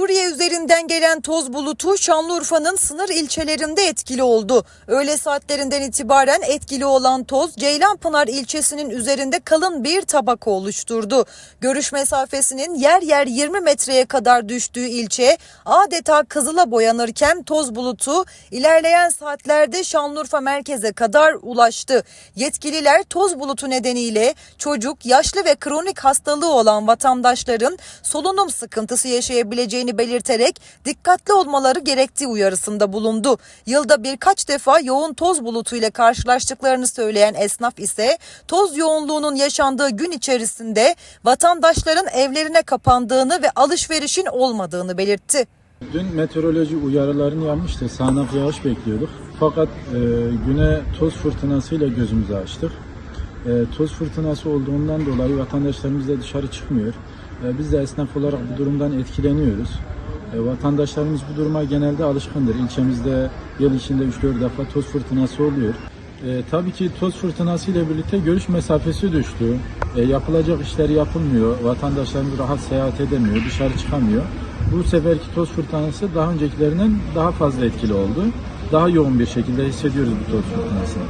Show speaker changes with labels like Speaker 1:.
Speaker 1: Suriye üzerinden gelen toz bulutu Şanlıurfa'nın sınır ilçelerinde etkili oldu. Öğle saatlerinden itibaren etkili olan toz Ceylanpınar ilçesinin üzerinde kalın bir tabaka oluşturdu. Görüş mesafesinin yer yer 20 metreye kadar düştüğü ilçe adeta kızıla boyanırken toz bulutu ilerleyen saatlerde Şanlıurfa merkeze kadar ulaştı. Yetkililer toz bulutu nedeniyle çocuk, yaşlı ve kronik hastalığı olan vatandaşların solunum sıkıntısı yaşayabileceğini belirterek dikkatli olmaları gerektiği uyarısında bulundu. Yılda birkaç defa yoğun toz bulutuyla karşılaştıklarını söyleyen esnaf ise toz yoğunluğunun yaşandığı gün içerisinde vatandaşların evlerine kapandığını ve alışverişin olmadığını belirtti.
Speaker 2: Dün meteoroloji uyarılarını yapmıştı. Sağanak yağış bekliyorduk. Fakat e, güne toz fırtınasıyla gözümüzü açtık. E, toz fırtınası olduğundan dolayı vatandaşlarımız da dışarı çıkmıyor. Biz de esnaf olarak bu durumdan etkileniyoruz. E, vatandaşlarımız bu duruma genelde alışkındır. İlçemizde yıl içinde 3-4 defa toz fırtınası oluyor. E, tabii ki toz fırtınası ile birlikte görüş mesafesi düştü. E, yapılacak işler yapılmıyor. Vatandaşlarımız rahat seyahat edemiyor, dışarı çıkamıyor. Bu seferki toz fırtınası daha öncekilerinden daha fazla etkili oldu. Daha yoğun bir şekilde hissediyoruz bu toz fırtınasını.